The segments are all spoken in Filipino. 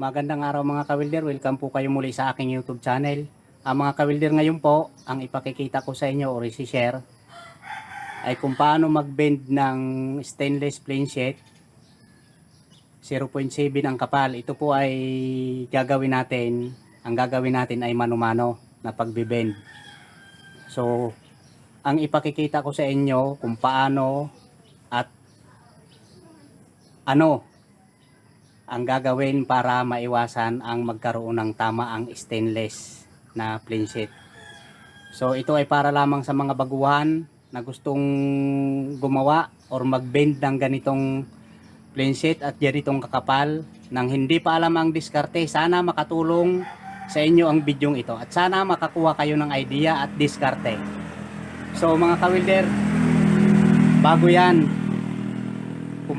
Magandang araw mga kawilder, welcome po kayo muli sa aking YouTube channel. Ang mga kawilder ngayon po, ang ipakikita ko sa inyo or isi-share ay kung paano mag-bend ng stainless plain sheet 0.7 ang kapal. Ito po ay gagawin natin, ang gagawin natin ay mano-mano na pagbe-bend. So, ang ipakikita ko sa inyo kung paano at ano ang gagawin para maiwasan ang magkaroon ng tamaang stainless na plain sheet. So ito ay para lamang sa mga baguhan na gustong gumawa or mag-bend ng ganitong plain sheet at ganitong kakapal nang hindi pa alam ang diskarte. Sana makatulong sa inyo ang bidyong ito at sana makakuha kayo ng idea at diskarte. So mga kawilder, bago yan,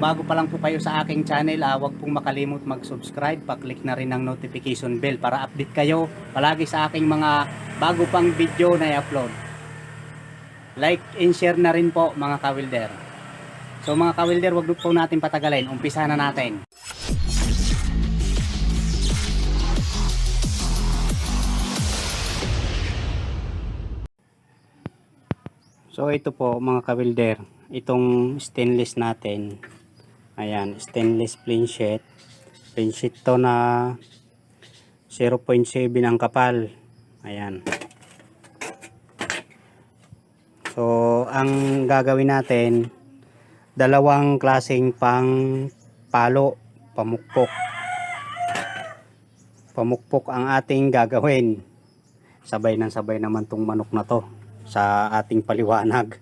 bago pa lang po kayo sa aking channel, ah, huwag pong makalimot mag-subscribe, pa-click na rin ang notification bell para update kayo palagi sa aking mga bago pang video na i-upload. Like and share na rin po mga kawilder. So mga kawilder, huwag po natin patagalin. Umpisa na natin. So ito po mga kawilder, itong stainless natin. Ayan, stainless plain sheet. Plain sheet to na 0.7 ang kapal. Ayan. So ang gagawin natin, dalawang klaseng pang palo, pamukpok. Pamukpok ang ating gagawin. Sabay ng sabay naman tong manok na to sa ating paliwanag.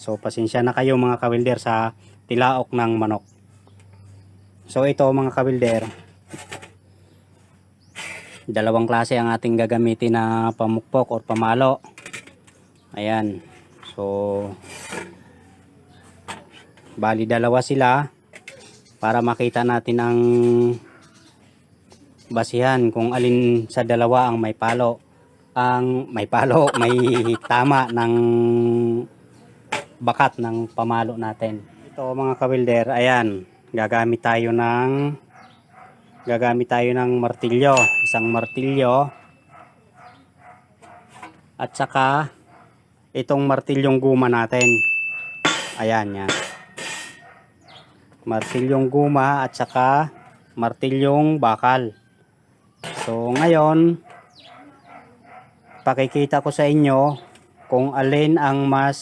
So pasensya na kayo mga kawilder sa tilaok ng manok. So ito mga kawilder, dalawang klase ang ating gagamitin na pamukpok or pamalo. Ayan. So bali dalawa sila para makita natin ang basihan kung alin sa dalawa ang may palo ang may palo, may tama ng bakat ng pamalo natin. Ito mga kawilder, ayan, gagamit tayo ng gagamit tayo ng martilyo, isang martilyo at saka itong martilyong guma natin. Ayan yan. Martilyong guma at saka martilyong bakal. So ngayon, pakikita ko sa inyo kung alin ang mas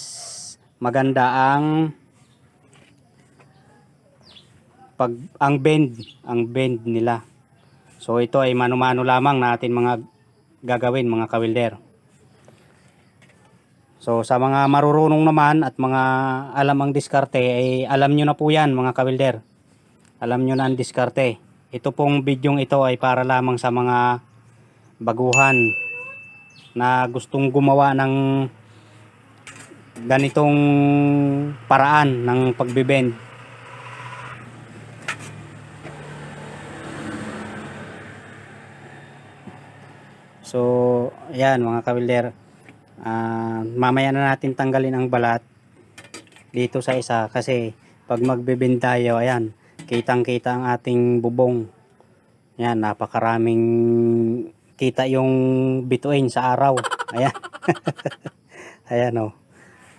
maganda ang pag ang bend, ang bend nila. So ito ay mano-mano lamang natin mga gagawin mga kawilder. So sa mga marurunong naman at mga alam ang diskarte ay alam nyo na po yan mga kawilder. Alam nyo na ang diskarte. Ito pong bidyong ito ay para lamang sa mga baguhan na gustong gumawa ng ganitong paraan ng pagbibend. So, ayan mga kawilder. Ah, mamaya na natin tanggalin ang balat dito sa isa kasi pag magbebend tayo, ayan, kitang-kita ang ating bubong. Ayan, napakaraming kita yung bituin sa araw. Ayan. Ayan o.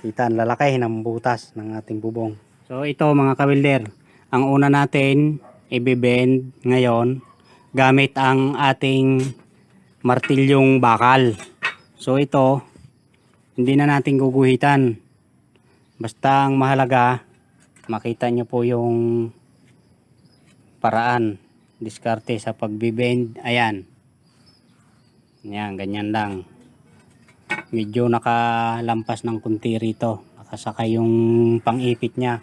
Kita ang lalaki ng butas ng ating bubong. So ito mga kawilder, ang una natin ibibend ngayon gamit ang ating martilyong bakal. So ito, hindi na natin guguhitan. Basta ang mahalaga, makita nyo po yung paraan, diskarte sa pagbibend. Ayan. Yan, ganyan lang. Medyo nakalampas ng kunti rito. Nakasaka yung pang-ipit niya.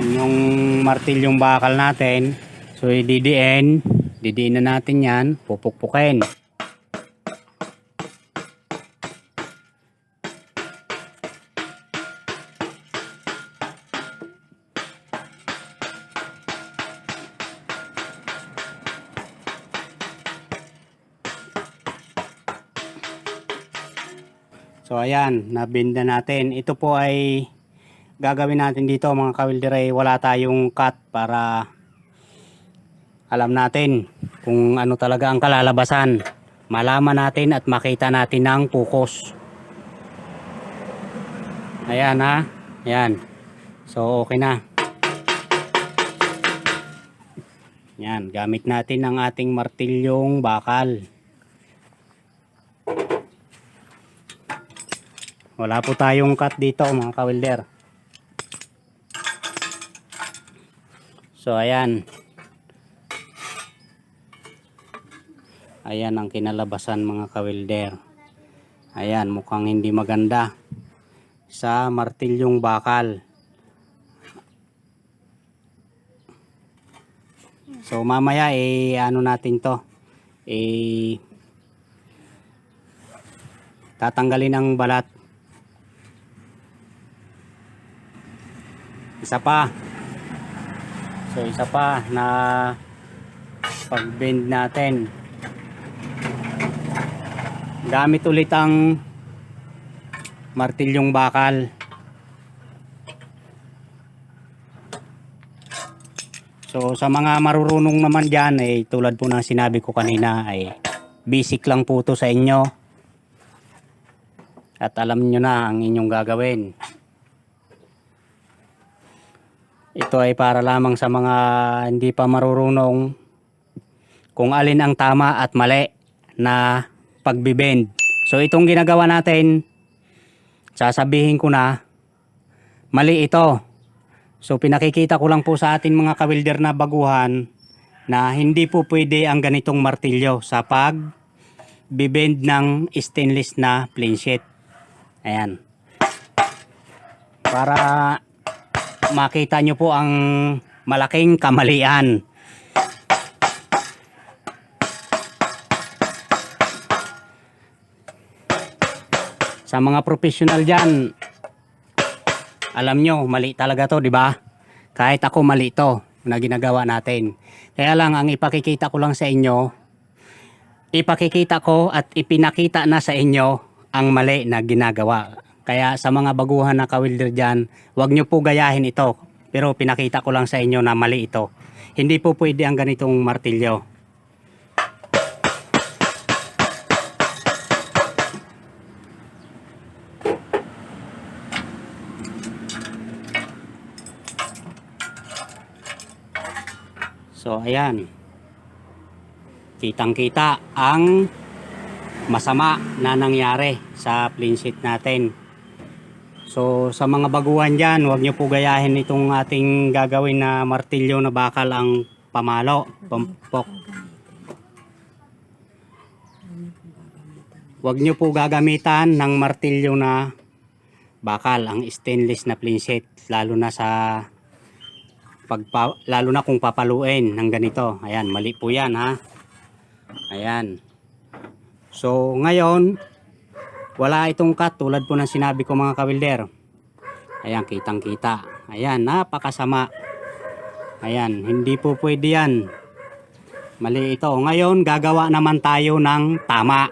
Yan, yung martilyong bakal natin. So, i-DDN. DDN na natin yan. Pupukpukin. So ayan, nabinda natin. Ito po ay gagawin natin dito mga kawilder ay wala tayong cut para alam natin kung ano talaga ang kalalabasan. Malaman natin at makita natin ng pukos. Ayan ha. Ayan. So okay na. Yan, gamit natin ang ating martilyong bakal. Wala po tayong cut dito mga kawilder. So ayan. Ayan ang kinalabasan mga kawilder. Ayan, mukhang hindi maganda sa martilyong bakal. So mamaya eh ano natin to. Eh tatanggalin ang balat. Isa pa. So isa pa na pag-bend natin. Gamit ulit ang martilyong bakal. So sa mga marurunong naman dyan ay tulad po ng sinabi ko kanina ay basic lang po to sa inyo. At alam nyo na ang inyong gagawin. Ito ay para lamang sa mga hindi pa marurunong kung alin ang tama at mali na pagbibend. So itong ginagawa natin, sasabihin ko na mali ito. So pinakikita ko lang po sa atin mga kawilder na baguhan na hindi po pwede ang ganitong martilyo sa pag bibend ng stainless na plain sheet. Ayan. Para makita nyo po ang malaking kamalian. Sa mga professional dyan, alam nyo, mali talaga to, di ba? Kahit ako mali to na ginagawa natin. Kaya lang, ang ipakikita ko lang sa inyo, ipakikita ko at ipinakita na sa inyo ang mali na ginagawa. Kaya sa mga baguhan na kawilder dyan, huwag nyo po gayahin ito. Pero pinakita ko lang sa inyo na mali ito. Hindi po pwede ang ganitong martilyo. So ayan. Kitang-kita ang masama na nangyari sa plain sheet natin. So sa mga baguhan dyan, huwag nyo po gayahin itong ating gagawin na martilyo na bakal ang pamalo, pampok. Huwag nyo po gagamitan ng martilyo na bakal, ang stainless na plain sheet, lalo na sa pagpa, lalo na kung papaluin ng ganito. Ayan, mali po yan ha. Ayan. So, ngayon, wala itong cut tulad po ng sinabi ko mga kawilder. Ayan, kitang kita. Ayan, napakasama. Ayan, hindi po pwede yan. Mali ito. Ngayon, gagawa naman tayo ng tama.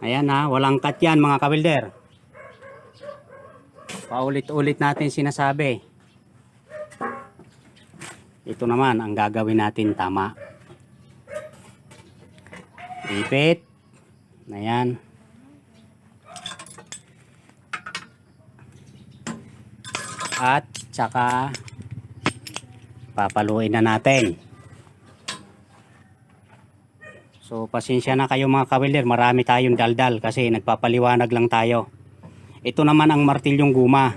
Ayan ha, walang cut yan mga kawilder. Paulit-ulit natin sinasabi. Ito naman ang gagawin natin tama. Ipit. Ayan. At saka papaluin na natin. So pasensya na kayo mga kawilder, marami tayong daldal kasi nagpapaliwanag lang tayo. Ito naman ang martilyong guma.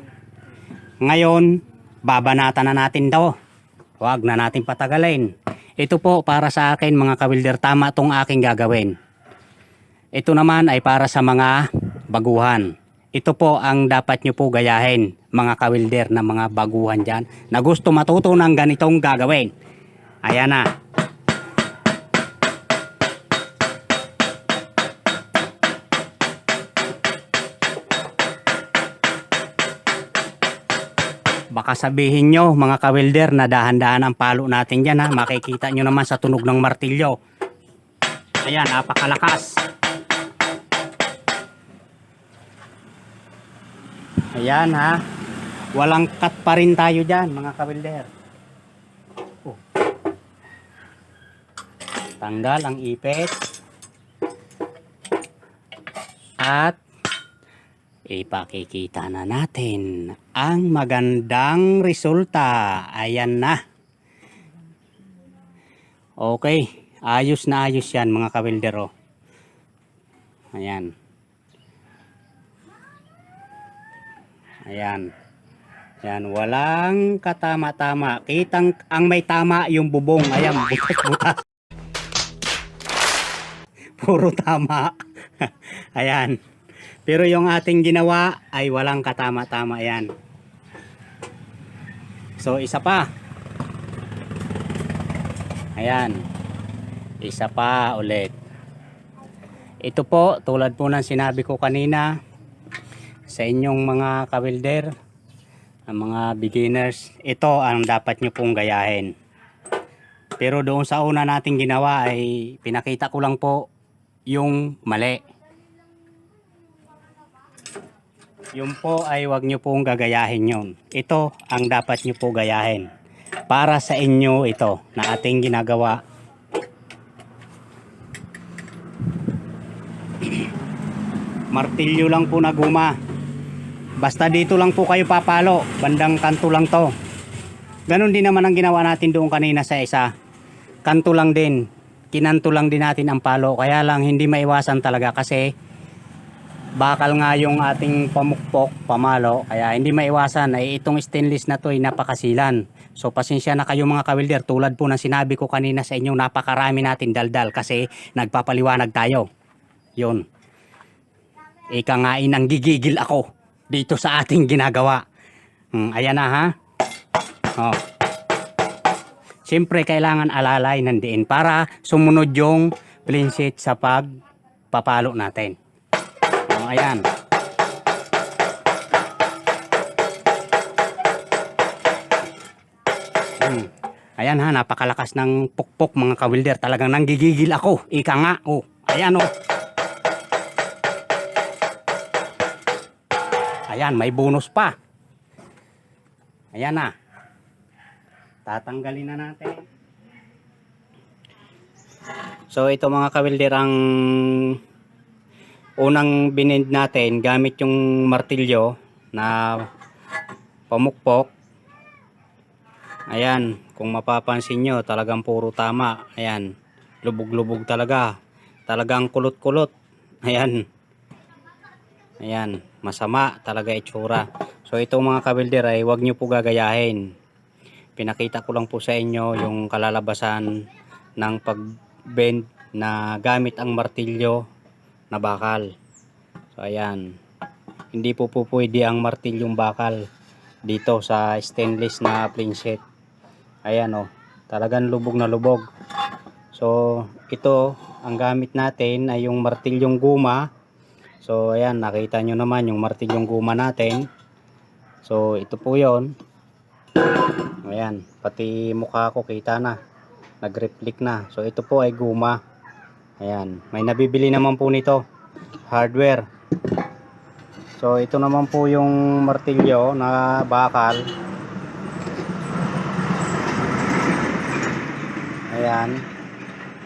Ngayon, babanatan na natin daw. Huwag na natin patagalin. Ito po para sa akin mga kawilder, tama tong aking gagawin. Ito naman ay para sa mga baguhan. Ito po ang dapat nyo po gayahin mga kawilder na mga baguhan dyan na gusto matuto ng ganitong gagawin. Ayan na. Baka sabihin nyo mga kawilder na dahan-dahan ang palo natin dyan ha. Makikita nyo naman sa tunog ng martilyo. Ayan, napakalakas. Ayan ha. Walang cut pa rin tayo dyan mga kabilder. Oh. Tanggal ang ipit. At ipakikita na natin ang magandang resulta. Ayan na. Okay. Ayos na ayos yan mga kabilder. Oh. Ayan. Ayan. Ayan, walang katama-tama. Kitang ang may tama yung bubong. Ayan, butas-butas. Puro tama. Ayan. Pero yung ating ginawa ay walang katama-tama. Ayan. So, isa pa. Ayan. Isa pa ulit. Ito po, tulad po ng sinabi ko kanina, sa inyong mga kawilder, ang mga beginners, ito ang dapat nyo pong gayahin. Pero doon sa una nating ginawa ay pinakita ko lang po yung mali. Yung po ay wag nyo pong gagayahin yun. Ito ang dapat nyo po gayahin. Para sa inyo ito na ating ginagawa. Martilyo lang po na guma. Basta dito lang po kayo papalo. Bandang kanto lang to. Ganon din naman ang ginawa natin doon kanina sa isa. Kanto lang din. Kinanto lang din natin ang palo. Kaya lang hindi maiwasan talaga kasi bakal nga yung ating pamukpok, pamalo. Kaya hindi maiwasan ay itong stainless na to ay napakasilan. So pasensya na kayo mga kawilder. Tulad po ng sinabi ko kanina sa inyo napakarami natin daldal kasi nagpapaliwanag tayo. Yun. Ika nga inang gigigil ako dito sa ating ginagawa. Hmm, ayan na ha. Oh. Siyempre kailangan alalay nandiin para sumunod yung sheet sa pagpapalo natin. Oh, ayan. Hmm. Ayan ha, napakalakas ng pukpok mga kawilder. Talagang nanggigigil ako. Ika nga. Oh, ayan oh. Ayan, may bonus pa. Ayan na. Tatanggalin na natin. So ito mga kawilder ang unang binind natin gamit yung martilyo na pamukpok. Ayan, kung mapapansin nyo talagang puro tama. Ayan, lubog-lubog talaga. Talagang kulot-kulot. Ayan. Ayan, masama talaga itsura. So itong mga kabilder ay huwag nyo po gagayahin. Pinakita ko lang po sa inyo yung kalalabasan ng pag-bend na gamit ang martilyo na bakal. So ayan, hindi po po pwede ang martilyong bakal dito sa stainless na planchet. Ayan o, oh, talagang lubog na lubog. So ito, ang gamit natin ay yung martilyong guma So ayan, nakita nyo naman yung martilyong guma natin. So ito po yon. Ayan, pati mukha ko kita na. Nag-reflect na. So ito po ay guma. Ayan, may nabibili naman po nito. Hardware. So ito naman po yung martilyo na bakal. Ayan.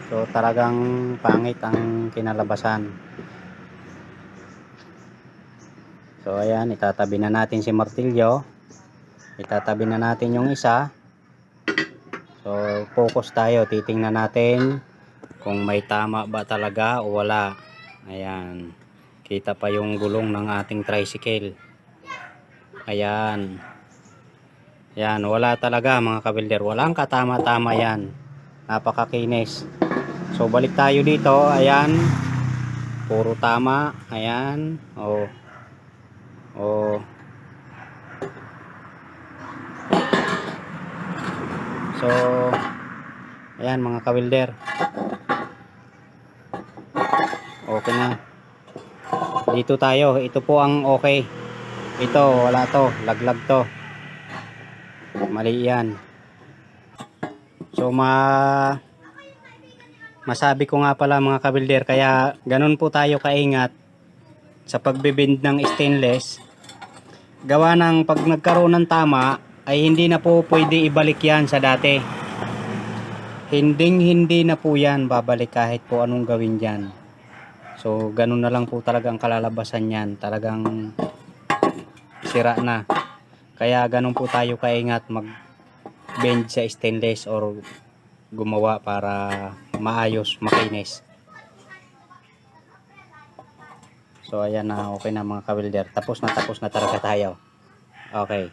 So talagang pangit ang kinalabasan. So ayan, itatabi na natin si martilyo. Itatabi na natin yung isa. So focus tayo, titingnan natin kung may tama ba talaga o wala. Ayan. Kita pa yung gulong ng ating tricycle. Ayan. Ayan, wala talaga mga kabilder. Walang katama-tama yan. Napakakinis. So balik tayo dito. Ayan. Puro tama. Ayan. Oh. Oh. So, ayan mga kawilder. Okay na. Dito tayo. Ito po ang okay. Ito, wala to. Laglag to. Mali yan. So, ma masabi ko nga pala mga kabilder, kaya ganun po tayo kaingat sa pagbibend ng stainless gawa ng pag nagkaroon ng tama ay hindi na po pwede ibalik yan sa dati. Hinding hindi na po yan babalik kahit po anong gawin dyan. So ganun na lang po talagang kalalabasan yan. Talagang sira na. Kaya ganun po tayo kaingat mag bend sa stainless or gumawa para maayos, makinis. So ayan na okay na mga kawilder. Tapos na tapos na talaga tayo. Okay.